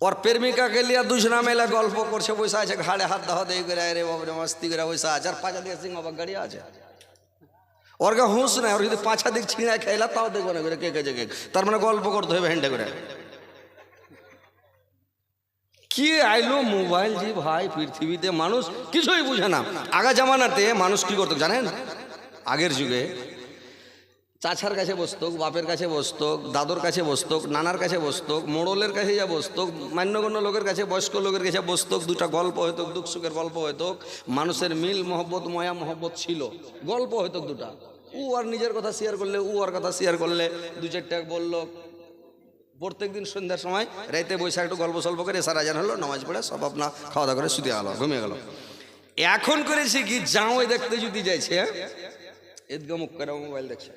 ওর প্রেমিকাকে লিয়া দুজনা মেলা গল্প করছে বসে আছে ঘাড়ে হাত দাহ দিয়ে করে রে বাবরে মস্তি করে বসে আছে আর পাঁচা দিকে সিং বাবা গাড়ি আছে ওর গা হুঁস নাই ওর যদি পাঁচা দিক ছিঁড়া খাইলা তাও দেখব না করে কে কে কে তার মানে গল্প করতে হবে হেন্ডে করে কি আইলো মোবাইল জি ভাই পৃথিবীতে মানুষ কিছুই বুঝে না আগা জামানাতে মানুষ কি করতো জানেন আগের যুগে চাচার কাছে বসতোক, বাপের কাছে বসতোক, দাদুর কাছে বসতোক, নানার কাছে বসতোক, মোড়লের কাছে যা বসতোক, মান্যগণ্য লোকের কাছে, বয়স্ক লোকের কাছে বসতোক, দুটা গল্প হইতো দুঃখ সুখের গল্প হইতো মানুষের মিল, মহব্বত, ময়া, মহব্বত ছিল। গল্প হইতো দুটা। ও আর নিজের কথা শেয়ার করলে ও আর কথা শেয়ার করলে, দু চারটা বলল, প্রত্যেক দিন সন্ধ্যার সময় রাইতে বৈশাখ একটু গল্প সল্প করে সারা জান হলো, নামাজ পড়ে, সব আপনা খাওয়া দাওয়া করে শুতে গেল, ঘুমিয়ে গেল। এখন করেছে কি জামাই দেখতে যদি যাইছে এদিকে মুখ করে মোবাইল দেখছে।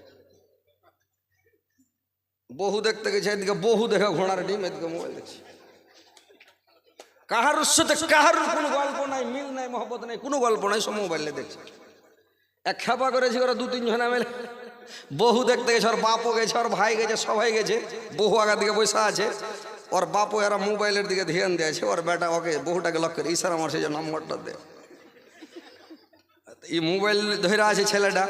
বহু দেখতে গেছে, এদিকে বহু দেখা ঘোড়ার ডিম, এদিকে মোবাইল দেখছে। কাহার সাথে কাহার কোনো গল্প নাই, মিল নাই, মহব্বত নাই, কোনো গল্প নাই, সব মোবাইলে দেখছে। এক খেপা করেছে ওরা দু তিনজনা মেলে। বহু দেখতে গেছে, ওর বাপও গেছে, ওর ভাই গেছে, সবাই গেছে। বহু আগার দিকে পয়সা আছে। ওর বাপও এরা মোবাইলের দিকে ধ্যান দিয়েছে ওর বেটা ওকে, বহুটাকে লক্ষ্য করে ইশারা মারছে যে নম্বরটা দে। এই মোবাইল ধরে আছে ছেলেটা।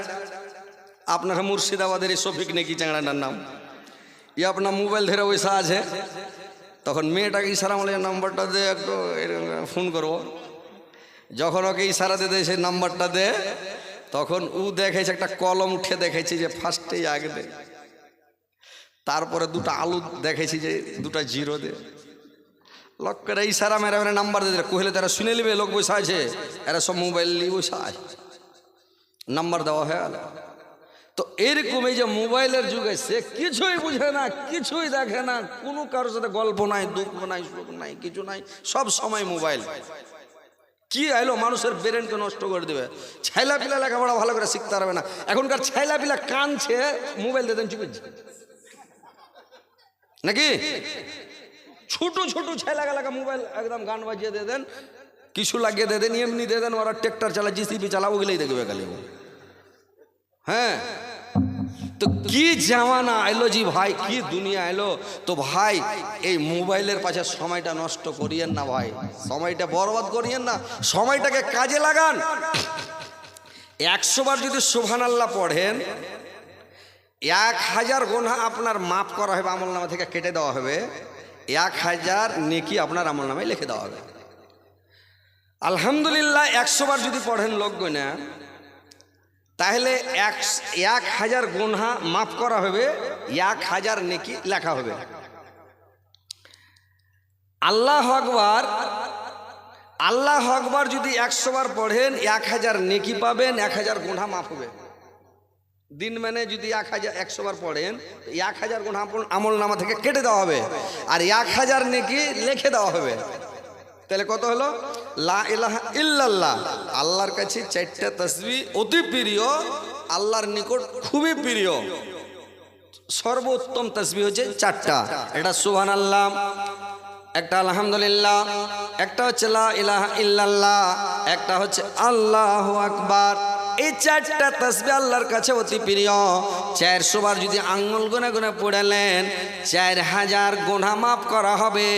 আপনার মুর্শিদাবাদের এই শফিক নাকি চ্যাংড়াটার নাম। ই আপনার মোবাইল ধরে বসে আছে তখন মেয়েটাকে ইশারা মারলে নাম্বারটা দে একটু ফোন করব যখন ওকে ইশারা দিয়ে সেই নাম্বারটা দে তখন ও দেখেছে একটা কলম উঠে দেখেছি যে ফার্স্টেই আগে দে তারপরে দুটো আলু দেখেছি যে দুটা জিরো দে লোকের ইশারা মেরে মেরে নাম্বার দিয়ে কহিলে তারা শুনে নিবে লোক বসে আছে এরা সব মোবাইল নিয়ে বসে আছে নাম্বার দেওয়া হয়ে গেল তো এরকম এই যে মোবাইলের যুগে সে কিছুই বুঝে না, কিছুই দেখে না, কোনো কারোর সাথে গল্প নাই, দুঃখ নাই, সুখ নাই, কিছু নাই, সব সময় মোবাইল। কি আইলো, মানুষের ব্রেনকে নষ্ট করে দেবে। ছাইলা পিলা লেখাপড়া ভালো করে শিখতে পারবে না। এখনকার ছাইলা পিলা কানছে মোবাইল দিয়ে দেন নাকি? ছোট ছোট ছেলে গেলাকে মোবাইল একদম গান বাজিয়ে দিয়ে দেন, কিছু লাগিয়ে দিয়ে দেন, এমনি দিয়ে দেন, ওরা ট্রেক্টর চালা জিসিপি চালা ওগুলোই দেখবে ও। হ্যাঁ? তো কি জামানা এলো জি ভাই, কি দুনিয়া এলো তো ভাই, এই মোবাইলের পাশে সময়টা নষ্ট করিয়েন না ভাই। সময়টা বরবাদ করিয়েন না, সময়টাকে কাজে লাগান। একশো বার যদি সোভান আল্লাহ পড়েন, এক হাজার গোনা আপনার মাফ করা হবে, আমল নামা থেকে কেটে দেওয়া হবে। এক হাজার নেকি আপনার আমল নামায় লিখে দেওয়া হবে। আলহামদুলিল্লাহ, একশো বার যদি পড়েন লোক গোনা তাহলে এক এক হাজার গুনহা মাফ করা হবে, এক হাজার নেকি লেখা হবে। আল্লাহ আকবার আল্লাহ আকবার যদি একশো বার পড়েন, এক হাজার নেকি পাবেন, এক হাজার গুনহা মাফ হবে। দিন মানে যদি এক হাজার, একশো বার পড়েন, এক হাজার গুণ আমল নামা থেকে কেটে দেওয়া হবে। আর এক হাজার নেকি লিখে দেওয়া হবে। তাহলে কত হলো? লা ইলাহা ইল্লাল্লাহ। আল্লাহর কাছে চারটা তসবি অতি প্রিয়, আল্লাহর নিকট খুবই প্রিয়। সর্বোত্তম তসবি হচ্ছে চারটা। এটা সুহান আল্লাহ একটা আলহামদুলিল্লাহ, একটা হচ্ছে লা ইলাহা ইল্লাল্লাহ, একটা হচ্ছে আল্লাহ আকবার। এই চারটা তসবি আল্লাহর কাছে অতি প্রিয়। চারশো বার যদি আঙ্গুল গুনে গুনে পড়ালেন চার হাজার গোনা মাফ করা হবে,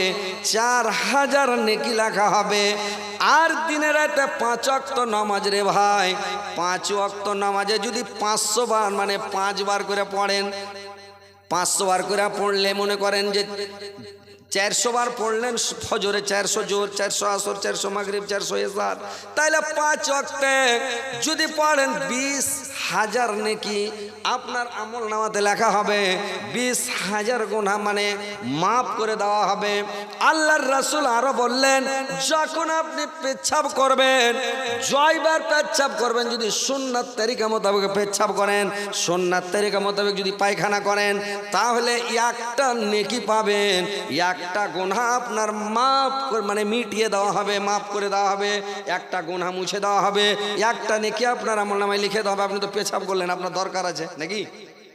চার হাজার নেকি লেখা হবে। আর দিনে রাতে পাঁচ অক্ত নামাজ রে ভাই, পাঁচ অক্ত নামাজে যদি পাঁচশো বার মানে পাঁচবার করে পড়েন পাঁচশো বার করে পড়লে মনে করেন যে চারশো বার পড়লেন ফজরে চারশো জোর চারশো আসর, চারশো মাগরীব, চারশো এসার। তাইলে পাঁচ অক্টে যদি পড়েন বিশ হাজার নাকি আপনার আমল নামাতে লেখা হবে। বিশ হাজার গুণা মানে মাফ করে দেওয়া হবে। আল্লাহর রাসুল আরও বললেন, যখন আপনি পেচ্ছাপ করবেন, জয়বার পেচ্ছাপ করবেন, যদি সুন্নাত তারিকা মোতাবেক পেচ্ছাপ করেন, সুন্নাত তারিকা মোতাবেক যদি পায়খানা করেন, তাহলে একটা নেকি পাবেন। একটা গুনহা আপনার মাফ মানে মিটিয়ে দেওয়া হবে, মাফ করে দেওয়া হবে। একটা গুনহা মুছে দেওয়া হবে। একটা নেকি আপনার আমল নামায় লিখে দেওয়া হবে। আপনি তো পেছাব করলেন, আপনার দরকার আছে, নাকি?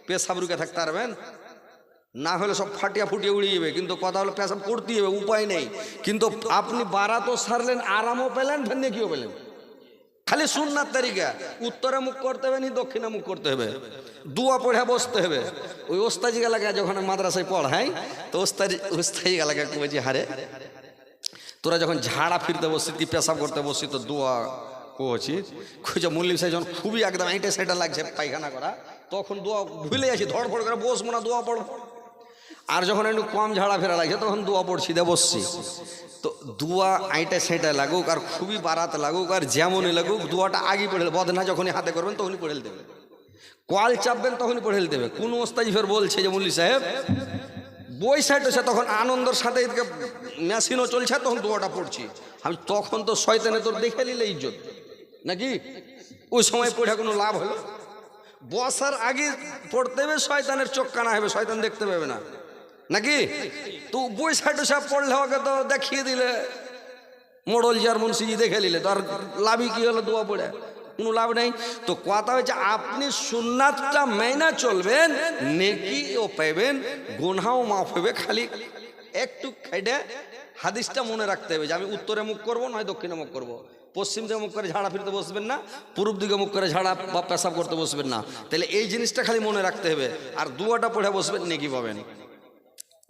পেশাব রুকে থাকতে পারবেন? না হলে সব ফাটিয়া ফুটিয়ে উড়িয়ে যাবে, কিন্তু কথা হলো পেশাব করতেই হবে, উপায় নেই। কিন্তু আপনি বাড়া তো সারলেন, আরামও পেলেন ফের নেকিও পেলেন? খালি সুন্নার তারিকা উত্তরে মুখ করতে হবে নি দক্ষিণে মুখ করতে হবে? দুয়া পড়ে বসতে হবে। ওই ওস্তাজি গালাকে যখন মাদ্রাসায় পড়াই তো ওস্তাজি ওস্তাজি গালাকে বলছি হারে। তোরা যখন ঝাড়া ফিরতে বসছি কি পেশাব করতে বসছি তো দোয়া কোচি খুঁজে মুল্লি সাহেব যখন খুবই একদম এইটা সেটা লাগছে পায়খানা করা, তখন দোয়া ভুলে যাচ্ছি ধড়ফড় করে বসবো না দোয়া পড়ব আর যখন একটু কম ঝাড়া ফেরা লাগছে, তখন দোয়া পড়ছি, দে বসছি। তো দোয়া আইটা সেটা লাগুক আর খুবই বারাত লাগুক আর যেমনই লাগুক, দোয়াটা আগে পড়ে বদনা যখনই হাতে করবেন তখনই পড়ে দেবে। কল চাপবেন তখনই পড়ে দেবে। কোন ওস্তাজি ফের বলছে যে মুল্লি সাহেব, বই সাইড তখন আনন্দর সাথে মেশিনও চলছে, তখন দোয়াটা পড়ছি। আমি তখন তো শয়তানে তোর দেখে নিলে ইজ্জত। নাকি? ওই সময় পড়ে কোনো লাভ হলো? বসার আগে পড়তে হবে, শয়তানের চোখ কানা হবে, শয়তান দেখতে পাবে না। নাকি? তো সাইড সব পড়লে ওকে তো দেখিয়ে দিলে। মোড়ল যার মুন্সিজি দেখে নিলে, তো আর লাভই কি হলো দোয়া পড়ে? কোনো লাভ নেই। তো কথা হচ্ছে আপনি সুন্নাতটা মেনা চলবেন নেকিও পাইবেন, গুনহাও মাফ হবে খালি। একটু খাইডে হাদিসটা মনে রাখতে হবে যে আমি উত্তরে মুখ করব, নয় দক্ষিণে মুখ করব। পশ্চিম দিকে মুখ করে ঝাড়া ফিরতে বসবেন না, পূর্ব দিকে মুখ করে ঝাড়া বা পেশাব করতে বসবেন না। তাহলে এই জিনিসটা খালি মনে রাখতে হবে। আর দুয়াটা পড়ে বসবেন, নেকি পাবেন।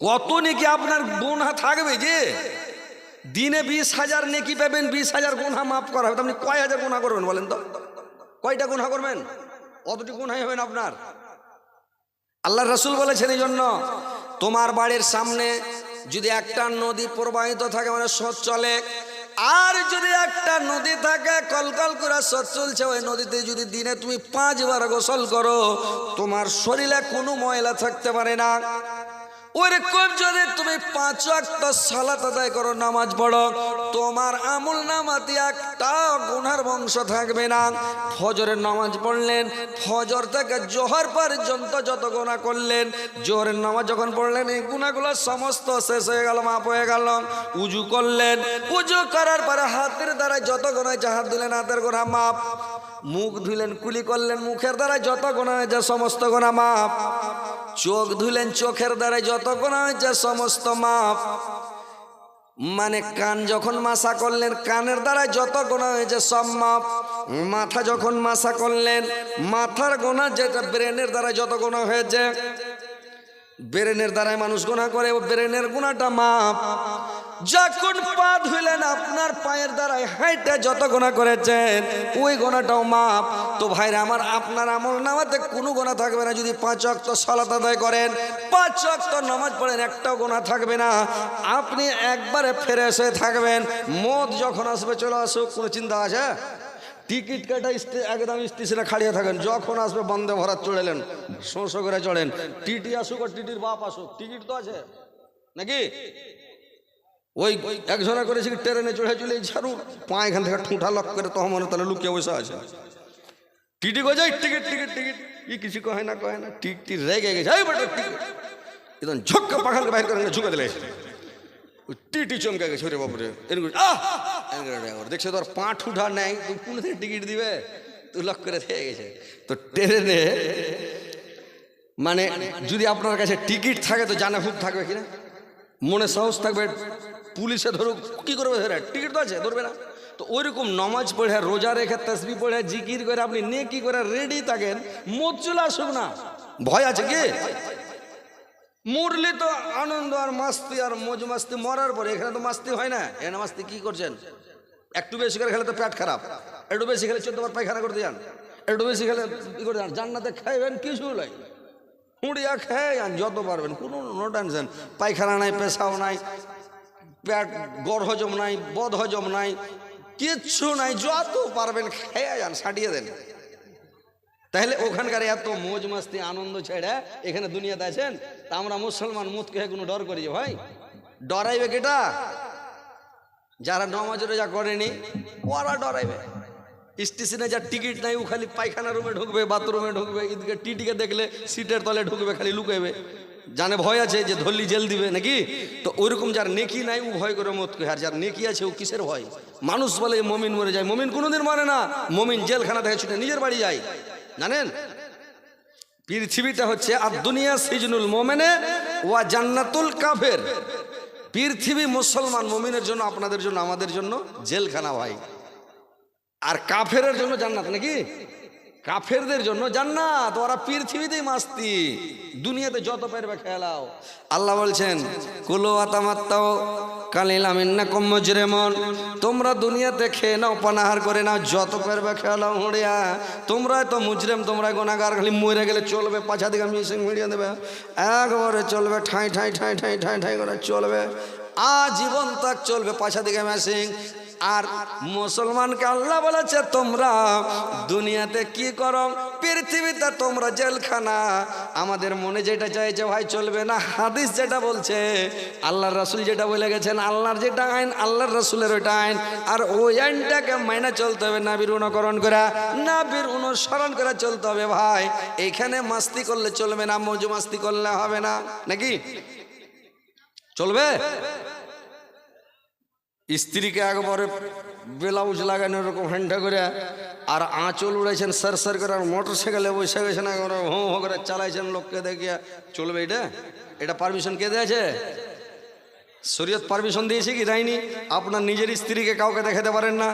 কত নেকি আপনার গুনহা থাকবে যে? দিনে বিশ হাজার নেকি পাবেন, বিশ হাজার গুনহা মাফ করা হবে। আপনি কয় হাজার গুনহা করবেন বলেন তো? কয়টা গুনহা করবেন? অতটি গুনহাই হবেন আপনার? আল্লাহ রসুল বলেছেন এই জন্য তোমার বাড়ির সামনে যদি একটা নদী প্রবাহিত থাকে মানে স্রোত চলে আর যদি একটা নদী থাকে, কলকল করে সৎ চলছে, ওই নদীতে যদি দিনে তুমি পাঁচবার গোসল করো, তোমার শরীরে কোনো ময়লা থাকতে পারে না। ওরকম যদি তুমি পাঁচ একটা সালাত আদায় করো, নামাজ পড়ো তোমার আমল নামাতে একটা গুনার বংশ থাকবে না। ফজরের নামাজ পড়লেন, ফজর থেকে জোহর পর্যন্ত যত গুণা করলেন, জোহরের নামাজ যখন পড়লেন, এই গুণাগুলো সমস্ত শেষ হয়ে গেল মাপ হয়ে গেল। উজু করলেন, উজু করার পরে হাতের দ্বারা যত গোনা হয়েছে, হাত দিলেন হাতের গোনা মাপ মুখ ধুলেন, কুলি করলেন, মুখের দ্বারা যত গোনা হয়েছে, সমস্ত গোনা মাপ চোখ ধুলেন, চোখের দ্বারা যত গোনা হয়েছে, সমস্ত মাপ মানে কান যখন মাসা করলেন, কানের দ্বারা যত গোনা হয়েছে সব মাপ। মাথা যখন মাসা করলেন, মাথার গোনা যেটা ব্রেনের দ্বারা যত গোনা হয়েছে, ব্রেনের দ্বারাই মানুষ গোনা করে, ও ব্রেনের গোনাটা মাপ। যখন পা ধুইলেন, আপনার পায়ের দ্বারাই হাইটে যত গোনা করেছেন, ওই গোনাটাও মাপ তো ভাইরা, আমার আপনার আমল নামাতে কোনো গোনা থাকবে না। যদি পাঁচ অক্ত সালাত আদায় করেন, পাঁচ অক্ত নামাজ পড়েন, একটাও গোনা থাকবে না। আপনি একবারে ফেরে এসে থাকবেন। মদ যখন আসবে, চলে আসুক, কোনো চিন্তা আছে? টিকিট কাটা একদম স্টেশনে খাড়িয়ে থাকেন। যখন আসবে, বন্দে ভরাত চড়েলেন শোঁ করে চড়েন। টিটি আসুক আর টিটির বাপ আসুক। টিকিট তো আছে? নাকি? ওই একজনা করেছি ট্রেনে চড়ে চলে ঝাড়ু? পা এখান থেকে ঠুঁটা লক করে তখন মনে তাহলে লুকিয়ে বসে আছে। টিটি গো যাই, টিকিট টিকিট টিকিট। ই কিছু কহে না কহে না টিকটি রেগে গেছে। এই টিকিট একদম ঝক্কা পাখালকে বাইর করে ঝুঁকে দিলে। টিটি চমকে গেছে রে বাপরে। এরকম দেখছে তোর পা ঠুঠা নেই, তুই কোন থেকে টিকিট দিবে? তুই লক করে থেকে গেছে। তো ট্রেনে মানে যদি আপনার কাছে টিকিট থাকে, তো জানা খুব থাকবে কিনা? মনে সাহস থাকবে? পুলিশে ধরুক, কি করবে ধরে? টিকিট তো আছে, ধরবে না। তো ওইরকম নমাজ পড়ে, রোজা রেখে তসবি পড়ে, জিকির করে, আপনি নে কি করে রেডি থাকেন মত চলে আসুক না। ভয় আছে কি? মরলে তো আনন্দ আর মাস্তি আর মজ মাস্তি মরার পরে, এখানে তো মাস্তি হয় না। এখানে মাস্তি কি করছেন? একটু বেশি করে খেলে তো পেট খারাপ। একটু বেশি খেলে চোদ্দবার পায়খানা করতে যান একটু বেশি খেলে ই করে যান জান্নাতে খাইবেন কিছু নাই। হুঁড়িয়া খেয়ে যান, যত পারবেন। কোনো নো টেনশন পায়খানা নাই, পেশাও নাই। পেট গড় হজম নাই, বদ হজম নাই, কিচ্ছু নাই, যত পারবেন খেয়ে যান, সাটিয়ে দেন। তাহলে ওখানকার এত মোজ মাস্তি আনন্দ ছেড়ে এখানে দুনিয়াতে আছেন, তা আমরা মুসলমান মুত কে কোনো ডর করি ভাই, ডরাইবে কেটা? যারা নমাজ রোজা করেনি, ওরা ডরাইবে। স্টেশনে যার টিকিট নাই, ও খালি পায়খানা রুমে ঢুকবে, বাথরুমে ঢুকবে এদিকে টিটিকে দেখলে সিটের তলে ঢুকবে, খালি লুকাইবে। জানে ভয় আছে যে ধরলি জেল দিবে নাকি তো ওইরকম যার নেকি নাই ও ভয় করে মত আর যার নেকি আছে ও কিসের ভয় মানুষ বলে মমিন মরে যায় মমিন কোনোদিন মরে না মমিন জেলখানা থেকে ছুটে নিজের বাড়ি যায় জানেন পৃথিবীটা হচ্ছে আর দুনিয়া সিজনুল মোমেনে ওয়া জান্নাতুল কাফের। পৃথিবী মুসলমান মমিনের জন্য, আপনাদের জন্য, আমাদের জন্য জেলখানা ভাই। আর কাফেরের জন্য জান্নাত, নাকি? কাফেরদের জন্য জান্নাত, ওরা পৃথিবীতেই মাস্তি। দুনিয়াতে যত পারবে খেলাও। আল্লাহ বলছেন, কুলো আতামাত্তাও কালিলাম ইন্নাকুম মুজরিমুন। তোমরা দুনিয়াতে খেয়ে নাও, পানাহার করে নাও, যত পারবে খেলাও হুঁড়িয়া। তোমরা তো মুজরিম তোমরা গুনাহগার, খালি মরে গেলে চলবে, পাছা দিকে মিশিং মিডিয়া দেবে। একবারে চলবে, ঠাই ঠাই ঠাই ঠাই ঠাই ঠাই করে চলবে। আজীবন তাক চলবে, পাছা দিকে মেশিং। আর মুসলমানকে আল্লাহ বলেছে, তোমরা দুনিয়াতে কি করো? পৃথিবীতে তোমরা জেলখানা। আমাদের মনে যেটা চাইছে, ভাই, চলবে না। হাদিস যেটা বলছে, আল্লাহর রাসুল যেটা বলে গেছেন, আল্লাহর যেটা আইন, আল্লাহর রাসুলের ওইটা আইন। আর ওই আইনটাকে মাইনা চলতে হবে, নাবির অনুকরণ করা, নাবির অনুসরণ করে চলতে হবে, ভাই। এইখানে মাস্তি করলে চলবে না, মজু মাস্তি করলে হবে না, নাকি? চলবে? স্ত্রীকে একবারে ব্লাউজ লাগানো এরকম হ্যান্ডা করে আর আঁচল উড়াইছেন সার সার করে আর মোটর সাইকেলে বসে গেছেন একবারে হো হো করে চালাইছেন লোককে দেখিয়া। চলবে এটা? এটা পারমিশন কে দিয়েছে? শরীয়ত পারমিশন দিয়েছে কি? দেয়নি। আপনার নিজের স্ত্রীকে কাউকে দেখাতে পারেন না,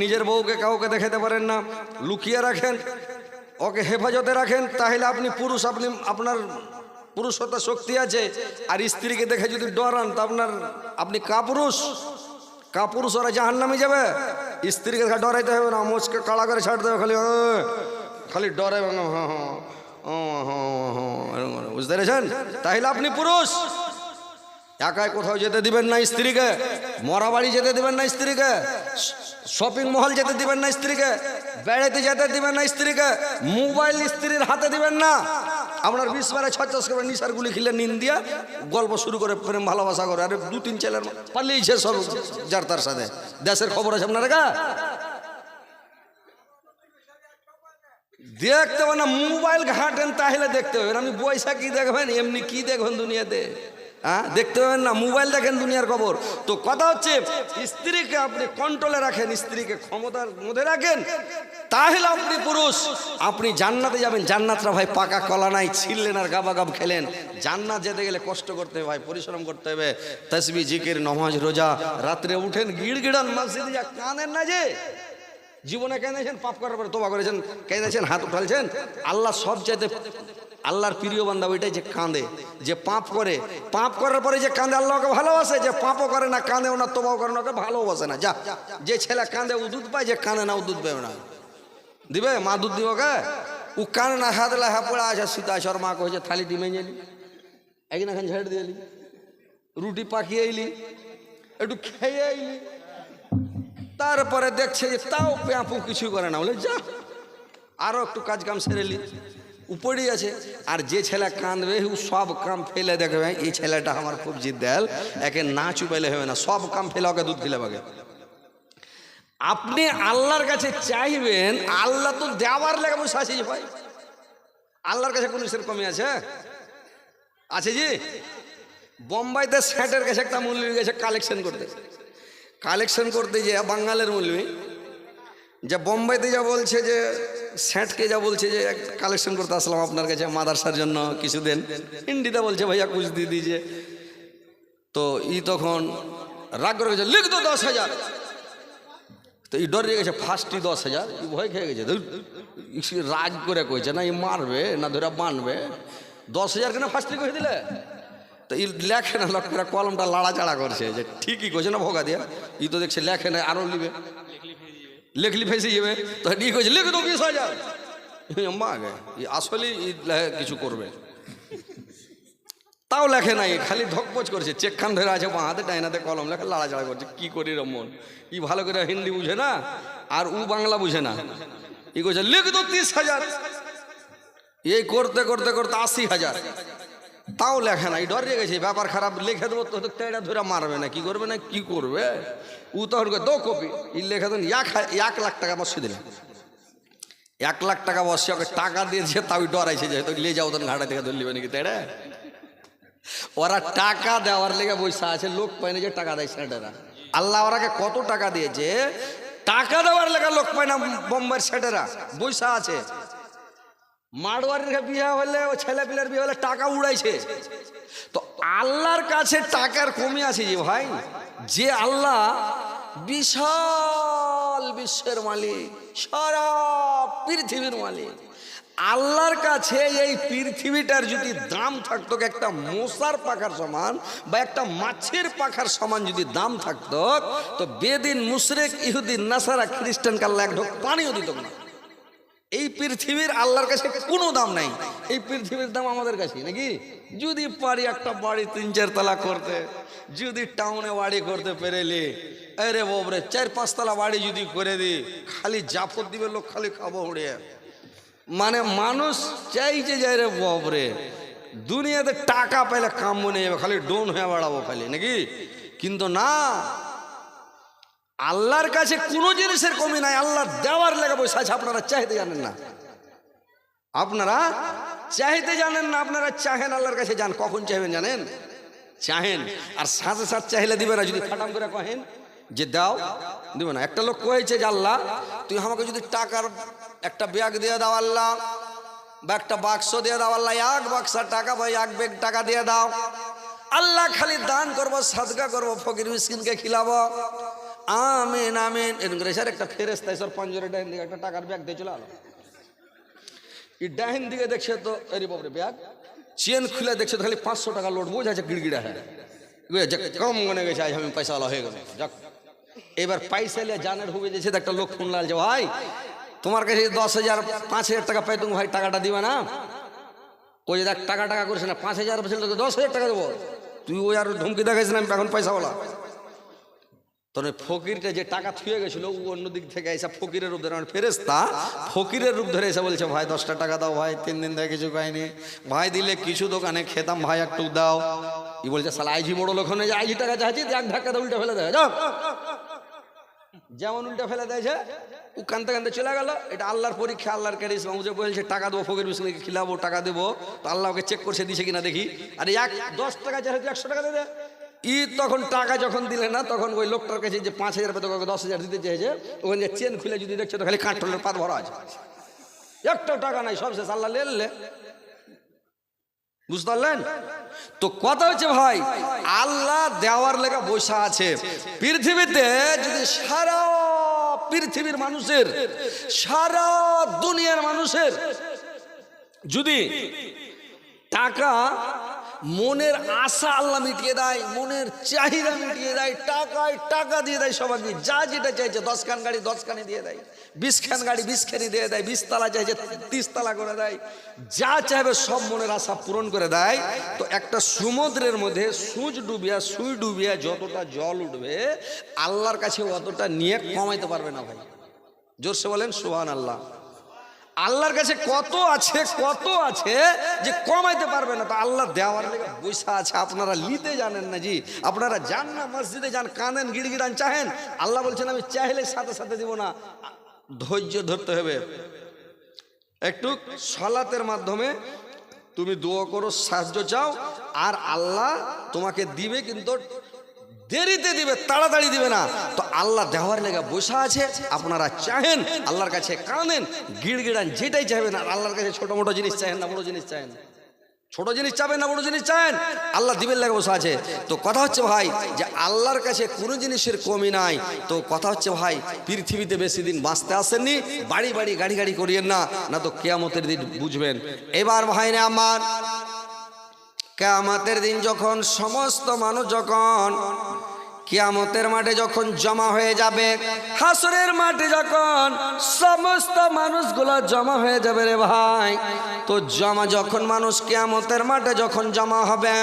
নিজের বউকে কাউকে দেখাতে পারেন না। লুকিয়ে রাখেন, ওকে হেফাজতে রাখেন, তাহলে আপনি পুরুষ, আপনি, আপনার পুরুষতা শক্তি আছে। আর স্ত্রীকে দেখে যদি ডরান, তা আপনার, আপনি কাপুরুষ। কাপুরুষ ওরা জাহান নামে যাবে। স্ত্রীকে ডরাইতে হবে না মোচকে কাড়া করে ছাড়তে হবে খালি "এ", খালি ডরে হ্যাঁ হ্যাঁ হ্যাঁ হ্যাঁ। বুঝতে পেরেছেন? তাহলে আপনি পুরুষ। একাই কোথাও যেতে দিবেন না স্ত্রীকে। মরা বাড়ি যেতে দিবেন না স্ত্রীকে। শপিং মহল যেতে দিবেন না স্ত্রীকে। বেড়াতে যেতে দিবেন না স্ত্রীকে। মোবাইল স্ত্রীর হাতে দিবেন না। আপনার বিশ বারে ছচাশ করে নিশার গুলি খেলে নিন দিয়া গল্প শুরু করে প্রেম ভালোবাসা করে। আরে দু তিন ছেলের পালিয়েছে সব যার তার সাথে। দেশের খবর আছে আপনার গা দেখতে হবে না, মোবাইল ঘাটেন তাহলে দেখতে হবে। আমি পয়সা কি দেখবেন, এমনি কি দেখবেন দুনিয়াতে? হ্যাঁ দেখতে পাবেন না, মোবাইল দেখেন দুনিয়ার খবর। তো কথা হচ্ছে, স্ত্রীকে আপনি কন্ট্রোলে রাখেন, স্ত্রীকে ক্ষমতার মধ্যে রাখেন, তাহলে আপনি পুরুষ। আপনি জান্নাতে যাবেন, জান্নাতরা ভাই পাকা কলা নাই ছিললেন আর গাবা গাব খেলেন। জান্নাত যেতে গেলে কষ্ট করতে হবে ভাই পরিশ্রম করতে হবে। তসবি, জিকির, নমাজ, রোজা, রাত্রে উঠেন গিড় গিড়ান মসজিদে যা কাঁদেন না যে, জীবনে কেঁদেছেন, পাপ করার পরে তোবা করেছেন, কেঁদেছেন, হাত উঠালছেন। আল্লাহ সব চাইতে আল্লাহর প্রিয় বান্ধব ওইটাই যে কাঁদে, যে পাপ করে। পাপ করার পরে যে কাঁদে আল্লাহকে ভালোবাসে, যে পাপও করে না, কাঁদে না তোবাও করে না, ওকে ভালোবাসে না। যা, যে ছেলে কাঁদে, ও দুধ পায়, যে কাঁদে না, ও দুধ পাবে না। দিবে? মা দুধ দিব কে ও কানে না, হাত লা পড়া আছে, সীতা আছে ওর কহেছে থালি ডিমে গেলি একদিন এখন ঝেড়ে দিয়েলি রুটি পাকিয়ে এলি। একটু খেয়ে এলি। তারপরে দেখছে যে তাও পেঁপু কিছু করে না। বলে, যা আরও একটু কাজ কাম সেরেলি উপরেই আছে। আর যে ছেলে কাঁদবে, ও সব কাম ফেলে দেখবে, এই ছেলেটা আমার খুব জিদ দেল একে না চুপাইলে হবে না, সব কাম ফেলে ওকে দুধ খেলে বাগে আপনি আল্লাহর কাছে চাইবেন, আল্লাহ তো দেওয়ার লেগে বসে আছে ভাই। আল্লাহর কাছে কোনো সেরকমই আছে আছে জি? বোম্বাইতে স্যাটের কাছে একটা মূল্য গেছে কালেকশন করতে। কালেকশন করতে যে বাঙালের মূল্যই যে বোম্বাইতে যা বলছে যে স্যাটকে যা বলছে যে কালেকশন করতে আসলাম আপনার কাছে মাদারসার জন্য কিছু দেন হিন্দিতে বলছে, ভাইয়া, কুচ দিয়ে দিয়েছে। তো ই তখন রাগ করে গেছে লিখ তো দশ হাজার। তো ই ডরে গেছে ফার্স্টই দশ হাজার। ভয় খেয়ে গেছে রাগ করে কইছে না, ই মারবে না ধরে বানবে। দশ হাজার কেন ফার্স্টই কয়ে দিলে? তো ই লেখে না লোকেরা কলমটা লাড়াচাড়া করছে, যে ঠিকই কইছে না ভোগা দিয়া। ই তো দেখছে লেখে না, আরও লিবে। লেখলি ফেসে যাবে তো ই কইছে লিখ তো বিশ হাজার মা গে আসলে কিছু করবে তাও লেখে নাই খালি ধকপচ করছে চেকখান ধরে আছে বাঁ হাতে ডাইনাতে কলম লেখা লাড়াচাড়া করছে কি করি রমন ই ভালো করে হিন্দি বুঝে না আর উ বাংলা বুঝে না ই কইছে লিখ তো তিরিশ হাজার এই করতে করতে করতে আশি হাজার তাও লেখে না এই ডরে গেছে, ব্যাপার খারাপ, লিখে দেবো, তো তেড়া ধরে মারবে না, কি করবে না, কি করবে? উ তখন দো কপি। ই লেখে দেন, এক এক লাখ টাকা বসে দিলেন এক লাখ টাকা বসে ওকে টাকা দিয়েছে, তাও ডরাইছে, যে তুই লে যাও তখন ঘাটা থেকে ধরলিবে নাকি তেড়ে ওরা টাকা দেওয়ার লেগে বৈশা আছে, লোক পায় না যে টাকা দেয় সেটারা। আল্লাহ ওরাকে কত টাকা দিয়েছে, টাকা দেওয়ার লেগে লোক পায় না বোম্বাইয়ের সেটেরা বৈশা আছে। মাড়োয়ারির বিয়ে হলে, ও ছেলে পিলের বিয়ে হলে টাকা উড়াইছে। তো আল্লাহর কাছে টাকার কমে আছে যে ভাই, যে আল্লাহ বিশাল বিশ্বের মালিক, সারা পৃথিবীর মালিক। আল্লাহর কাছে এই পৃথিবীটার যদি দাম থাকতো, একটা মশার পাখার সমান বা একটা মাছের পাখার সমান যদি দাম থাকতো, তো বেদিন মুশরেক, ইহুদিন, নাসারা, খ্রিস্টান কাল্লা এক ঢোক পানিও দিত না। এই পৃথিবীর আল্লাহর কাছে কোনো দাম নাই। এই পৃথিবীর দাম আমাদের কাছে, নাকি? যদি পারি একটা বাড়ি তিন চার তলা করতে, যদি টাউনে বাড়ি করতে পেরেলি, আরে বাবরে চার পাঁচতলা বাড়ি যদি করে দি, খালি জাফর দিবে লোক, খালি খাব উড়িয়ে মানে মানুষ চাইছে যাই রে বাবরে দুনিয়াতে টাকা পাইলে কাম মনে যাবে খালি ডোন হয়ে বাড়াবো খালি, নাকি? কিন্তু না আল্লাহর কাছে কোনো জিনিসের কমি নাই আল্লাহ দেওয়ার লেগে বসে আছে, আপনারা চাইতে জানেন না। আপনারা চাইতে জানেন না, আপনারা চাহেন আল্লাহর কাছে যান, কখন চাইবেন জানেন? চাহেন, আর সাথে সাথে চাহিলে দিবে না, যদি ফাটাম করে কহেন যে দাও, দিবে না। একটা লোক কয়েছে যে, আল্লাহ, তুই আমাকে যদি টাকার একটা ব্যাগ দিয়ে দাও, আল্লাহ, বা একটা বাক্স দিয়ে দাও, আল্লাহ, এক বাক্সার টাকা বা এক ব্যাগ টাকা দিয়ে দাও। আল্লাহ খালি দান করব সাদকা করব, ফকির মিসকিনকে খিলাবো। আমিন আমিন। এরকম করে স্যার একটা ফেরেস্তা স্যার পঞ্জরে ডাইন দিকে একটা টাকার ব্যাগ দিয়ে চলে আলো। এই ডাইন দিকে দেখছে তো আরে বাবরে ব্যাগ। চেন খুলে দেখছে তো খালি পাঁচশো টাকা লোড, বোঝা আছে গিড়গিড়া হ্যাঁ। কম মনে গেছে, আজ আমি পয়সাওয়ালা হয়ে গেল এবার পয়সা নিয়ে জানের হুবে দিয়েছে, তো একটা লোক ফোন যে, ভাই, তোমার কাছে দশ হাজার, পাঁচ হাজার টাকা পাই, তুমি ভাই টাকাটা দিবে না? ওই দেখ, টাকা টাকা করছে না, পাঁচ হাজার দশ হাজার টাকা দেবো। তুই ওই আর ধমকি আমি এখন পয়সাওয়ালা। ওই ফকিরটা যে টাকা থুয়ে গেছিল, ও অন্য দিক থেকে এসে ফকিরের রূপ ধরে মানে ফেরেস্তা ফকিরের রূপ ধরে এসে বলছে, ভাই, দশটা টাকা দাও, ভাই, তিন দিন থেকে কিছু খাইনি। ভাই, দিলে কিছু দোকানে খেতাম, ভাই, একটু দাও। ই বলছে সালা আইজি মোড়ল ওখানে যে আইজি টাকা চাইছি এক ধাক্কা উল্টে ফেলে দেয় যাও। যেমন উল্টে ফেলে দিয়েছে ও কানতে কানতে চলে গেল। এটা আল্লাহর পরীক্ষা, আল্লাহর কারিস যে বলছে, টাকা দেবো, ফকির বিষ্ণুকে খিলাবো, টাকা দেবো। তো আল্লাহ ওকে চেক করছে, দিছে কিনা দেখি। আরে, এক, দশ টাকা চাইছে একশো টাকা দিয়ে দে ই তখন টাকা যখন দিলে না, তখন ওই লোকটার কাছে যে পাঁচ হাজার পেতো দশ হাজার দিতে চেয়েছে, ওখানে যে চেন খুলে যদি দেখছে, তো খালি কাঠলের পাত ভরা আছে। একটাও টাকা নাই, সব শেষ, আল্লাহ লেলে বুঝতে পারলেন? তো কথা হচ্ছে ভাই, আল্লাহ দেওয়ার লেখা বসা আছে। পৃথিবীতে যদি সারা পৃথিবীর মানুষের, সারা দুনিয়ার মানুষের যদি টাকা মনের আশা আল্লাহ মিটিয়ে দেয়, মনের চাহিদা মিটিয়ে দেয়, টাকায় টাকা দিয়ে দেয় সবাইকে, যা যেটা চাইছে দশ খান গাড়ি দশ খানি দিয়ে দেয় বিশ খান গাড়ি বিশ খানি দিয়ে দেয় বিশ তালা চাইছে তিরিশ তালা করে দেয়, যা চাইবে সব মনের আশা পূরণ করে দেয়। তো একটা সমুদ্রের মধ্যে সূচ ডুবিয়া, সুই ডুবিয়া যতটা জল উঠবে, আল্লাহর কাছে অতটা নিয়ে কমাইতে পারবে না ভাই। জোরসে বলেন সুহান আল্লাহ আল্লাহর কাছে কত আছে কত আছে যে কমাইতে পারবে না। তো আল্লাহ দেওয়ার লেগে বৈশা আছে, আপনারা নিতে জানেন না জি। আপনারা যান না, মসজিদে যান, কাঁদেন, গিড়গিড়ান, চাহেন। আল্লাহ বলছেন, আমি চাইলে সাথে সাথে দিব না। ধৈর্য ধরতে হবে। একটু সলাতের মাধ্যমে তুমি দোয়া করো, সাহায্য চাও, আর আল্লাহ তোমাকে দিবে কিন্তু দেরিতে দিবে, তাড়াতাড়ি দিবে না। তো আল্লাহ দেওয়ার লেগে বসা আছে, আপনারা চাহেন, আল্লাহর কাছে কাঁদেন, গিড়গিড়ান, যেটাই চাইবেন আর আল্লাহর কাছে ছোট মোটো জিনিস চাহেন না, বড় জিনিস চাহেন। ছোট জিনিস চাবেন না, বড় জিনিস চাহেন, আল্লাহ দিবেন লাগে বসে আছে। তো কথা হচ্ছে ভাই, যে আল্লাহর কাছে কোনো জিনিসের কমি নাই। তো কথা হচ্ছে ভাই, পৃথিবীতে বেশি দিন বাঁচতে আসেননি, বাড়ি বাড়ি গাড়ি গাড়ি করিয়েন না না তো কেয়ামতের দিন বুঝবেন। এবার ভাই না আমার কেয়ামতের দিন যখন সমস্ত মানুষ যখন কিয়ামতের মাঠে যখন জমা হয়ে যাবে, হাসরের মাঠে যখন সমস্ত মানুষগুলো জমা হয়ে যাবে রে ভাই, তো জমা যখন মানুষ কিয়ামতের মাঠে যখন জমা হবে,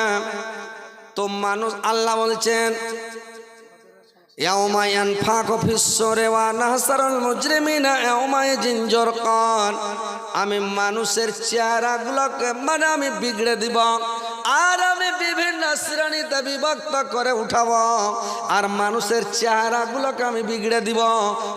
তো মানুষ আল্লাহ বলছেন আমি মানুষের চেহারাগুলোকে মানে আমি বিগড়ে দিব। আর আমি বিভিন্ন শ্রেণীতে বিভক্ত করে উঠাবো। আর মানুষের চেহারাগুলোকে আমি বিগড়ে দিব।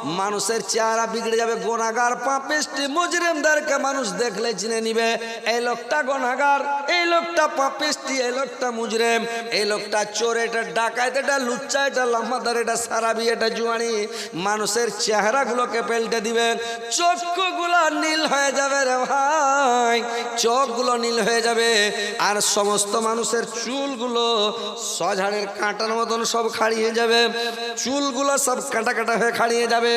মানুষের চেহারা বিগড়ে যাবে গোনাগার পাপিষ্টি মুজরিমদেরকে মানুষ দেখলে চিনে নিবে। এই লোকটা গোনাগার, এই লোকটা পাপিষ্টি, এই লোকটা মুজরিম, এই লোকটা চোর, এটা ডাকাত, এটা লুচ্চা, এটা লাম্বাদার এটা সারাবি, এটা জুয়ানি। মানুষের চেহারাগুলোকে পেল্টে দিবে। চক্ষুগুলো নীল হয়ে যাবে রে ভাই। চোখগুলো নীল হয়ে যাবে। আর সমস্ত মানুষের চুলগুলো সঝাড়ের কাঁটার মতন সব খাড়িয়ে যাবে। চুলগুলো সব কাটা কাটা হয়ে খাড়িয়ে যাবে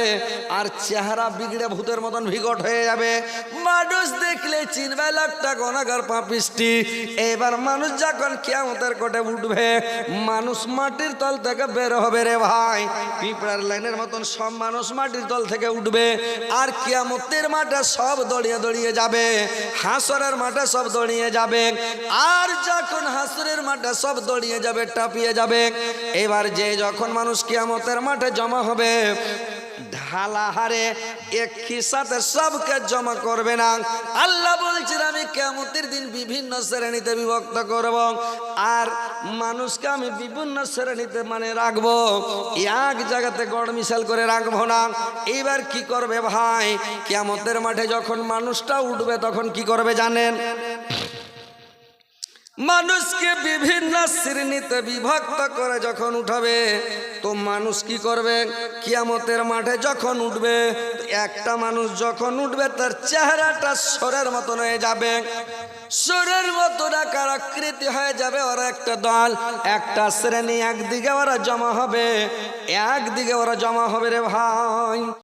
আর চেহারা বিগড়ে ভূতের মতন বিকট হয়ে যাবে। মানুষ দেখলে চিনবে লোকটা গনাগার পাপিষ্টি। এবার মানুষ যখন কেমতের কোটে উঠবে, মানুষ মাটির তল থেকে বের হবে রে ভাই। পিঁপড়ার লাইনের মতন সব মানুষ মাটির তল থেকে উঠবে আর কেয়ামতের মাঠে সব দড়িয়ে দড়িয়ে যাবে। হাসরের মাঠে সব দড়িয়ে যাবে। আর যখন হাসরের মাঠে সব দড়িয়ে যাবে, টাপিয়ে যাবে। এবার যে যখন মানুষ কিয়ামতের মাঠে জমা হবে, ঢালা হারে একই সাথে সবকে জমা করবে না। আল্লাহ বলছেন, আমি কেমতের দিন বিভিন্ন শ্রেণীতে বিভক্ত করব আর মানুষকে আমি বিভিন্ন শ্রেণীতে মানে রাখব। এক জায়গাতে গড় মিশাল করে রাখব না। এইবার কি করবে ভাই? কেমতের মাঠে যখন মানুষটা উঠবে, তখন কি করবে জানেন? মানুষকে বিভিন্ন শ্রেণীতে বিভক্ত করে যখন উঠাবে, তো মানুষ কি করবে? কিয়ামতের মাঠে যখন উঠবে একটা মানুষ যখন উঠবে, তার চেহারাটা সরের মতন হয়ে যাবে। সরের মতন আকার আকৃতি হয়ে যাবে ওরা একটা দল। একটা শ্রেণি একদিকে ওরা জমা হবে, একদিকে ওরা জমা হবে রে ভাই।